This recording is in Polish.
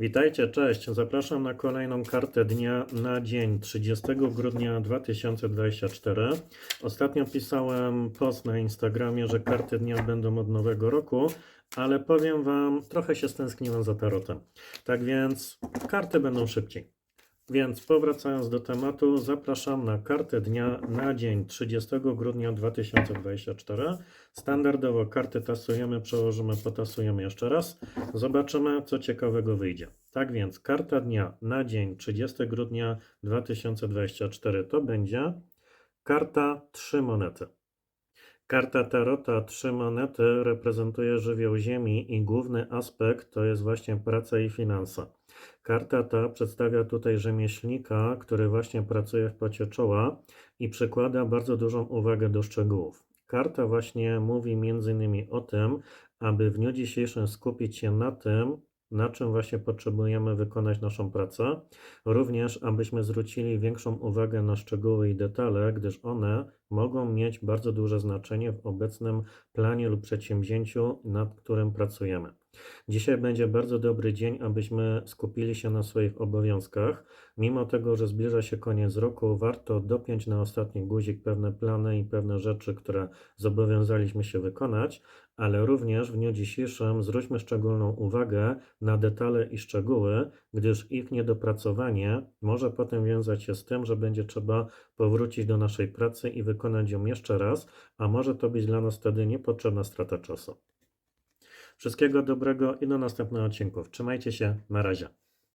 Witajcie, cześć. Zapraszam na kolejną kartę dnia na dzień 30 grudnia 2024. Ostatnio pisałem post na Instagramie, że karty dnia będą od nowego roku, ale powiem Wam, trochę się stęskniłem za tarotem. Tak więc karty będą szybciej. Więc powracając do tematu, zapraszam na kartę dnia na dzień 30 grudnia 2024. Standardowo karty tasujemy, przełożymy, potasujemy jeszcze raz. Zobaczymy, co ciekawego wyjdzie. Tak więc, karta dnia na dzień 30 grudnia 2024 to będzie karta 3 monety. Karta Tarota Trzy Monety reprezentuje żywioł Ziemi i główny aspekt to jest właśnie praca i finanse. Karta ta przedstawia tutaj rzemieślnika, który właśnie pracuje w pocie czoła i przykłada bardzo dużą uwagę do szczegółów. Karta właśnie mówi między innymi o tym, aby w dniu dzisiejszym skupić się na tym, na czym właśnie potrzebujemy wykonać naszą pracę, również abyśmy zwrócili większą uwagę na szczegóły i detale, gdyż one mogą mieć bardzo duże znaczenie w obecnym planie lub przedsięwzięciu, nad którym pracujemy. Dzisiaj będzie bardzo dobry dzień, abyśmy skupili się na swoich obowiązkach. Mimo tego, że zbliża się koniec roku, warto dopiąć na ostatni guzik pewne plany i pewne rzeczy, które zobowiązaliśmy się wykonać, ale również w dniu dzisiejszym zwróćmy szczególną uwagę na detale i szczegóły, gdyż ich niedopracowanie może potem wiązać się z tym, że będzie trzeba powrócić do naszej pracy i wykonać ją jeszcze raz, a może to być dla nas wtedy niepotrzebna strata czasu. Wszystkiego dobrego i do następnych odcinków. Trzymajcie się, na razie.